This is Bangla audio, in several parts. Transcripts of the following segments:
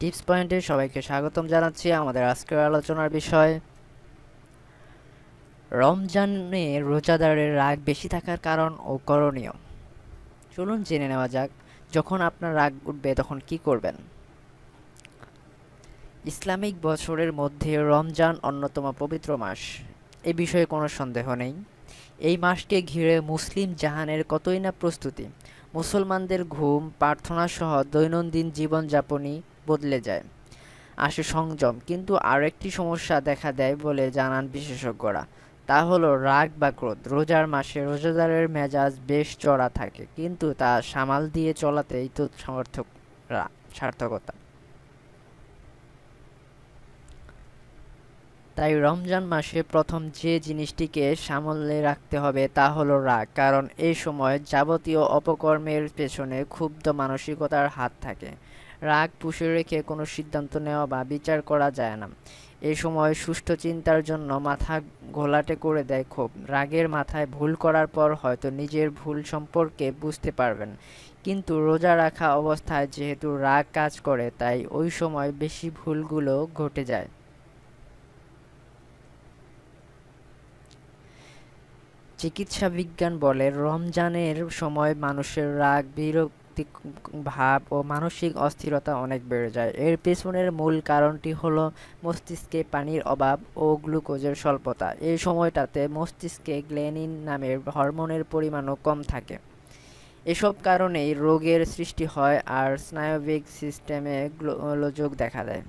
টিপস পয়েন্টে সবাইকে স্বাগতম জানাচ্ছি আমাদের আজকের আলোচনার বিষয়। রমজানে রোজাদারের রাগ বেশি থাকার কারণ ও করণীয়। চলুন জেনে নেওয়া যাক, যখন আপনার রাগ উঠবে তখন কি করবেন? ইসলামিক বছরের মধ্যে রমজান অন্যতম পবিত্র মাস। এ বিষয়ে কোনো সন্দেহ নেই। এই মাসকে ঘিরে মুসলিম জাহানের কতই না প্রস্তুতি। মুসলমানদের ঘুম প্রার্থনা সহ দৈনন্দিন জীবনযাপনই বদলে যায়, আসে সংযম। কিন্তু আরেকটি সমস্যা দেখা দেয় বলে জানান বিশেষজ্ঞরা। তা হলো রাগ বা ক্রোধ। রোজার মাসে রোজাদারের মেজাজ বেশ চড়া থাকে, কিন্তু তা সামাল দিয়ে চলাতেই তো সমর্থকরা সার্থকতা। তাই রমজান মাসে প্রথম যে জিনিসটিকে সামলে রাখতে হবে তা হলো রাগ, কারণ এই সময় যাবতীয় অপকর্মের পেছনে ক্ষুব্ধ মানসিকতার হাত থাকে। রাগ পুষে রেখে কোনো সিদ্ধান্ত নেওয়া বা বিচার করা যায় না। এই সময় সুষ্ঠু চিন্তার জন্য মাথা ঘোলাটে করে দেয় ক্ষোভ। রাগের মাথায় ভুল করার পর হয়তো নিজের ভুল সম্পর্কে বুঝতে পারবেন। কিন্তু রোজা রাখা অবস্থায় যেহেতু রাগ কাজ করে, তাই ওই সময় বেশি ভুলগুলো ঘটে যায়। চিকিৎসা বিজ্ঞান বলে, রমজানের সময় মানুষের রাগ, বিরক্তি, ভাব ও মানসিক অস্থিরতা অনেক বেড়ে যায়। এর পেছনের মূল কারণটি হলো মস্তিষ্কে পানির অভাব ও গ্লুকোজের স্বল্পতা। এই সময়টাতে মস্তিষ্কে গ্লেনিন নামের হরমোনের পরিমাণও কম থাকে। এসব কারণেই রোগের সৃষ্টি হয় আর স্নায়বিক সিস্টেমে গোলযোগ দেখা দেয়।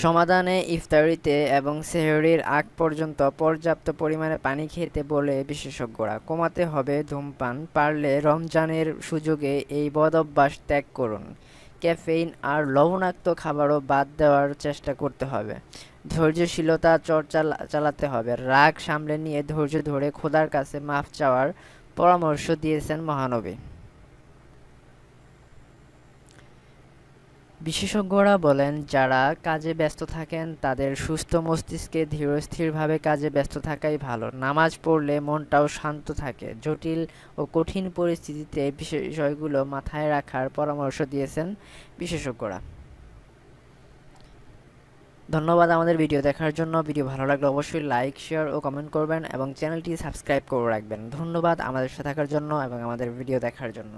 সমাধানে ইফতারিতে এবং সেহরির আগ পর্যন্ত পর্যাপ্ত পরিমাণে পানি খেতে বলে বিশেষজ্ঞরা। কমাতে হবে ধূমপান, পারলে রমজানের সুযোগে এই বদভ্যাস ত্যাগ করুন। ক্যাফেইন আর লবণাক্ত খাবারও বাদ দেওয়ার চেষ্টা করতে হবে। ধৈর্যশীলতা চর্চা চালাতে হবে। রাগ সামলে নিয়ে ধৈর্য ধরে খোদার কাছে মাফ চাওয়ার পরামর্শ দিয়েছেন মহানবী। বিশেষজ্ঞরা বলেন, যারা কাজে ব্যস্ত থাকেন, তাদের সুস্থ মস্তিষ্কে ধীরস্থিরভাবে কাজে ব্যস্ত থাকাই ভালো। নামাজ পড়লে মনটাও শান্ত থাকে। জটিল ও কঠিন পরিস্থিতিতে বিষয়গুলো মাথায় রাখার পরামর্শ দিয়েছেন বিশেষজ্ঞরা। ধন্যবাদ আমাদের ভিডিও দেখার জন্য। ভিডিও ভালো লাগলে অবশ্যই লাইক, শেয়ার ও কমেন্ট করবেন এবং চ্যানেলটি সাবস্ক্রাইব করে রাখবেন। ধন্যবাদ আমাদের সাথে থাকার জন্য এবং আমাদের ভিডিও দেখার জন্য।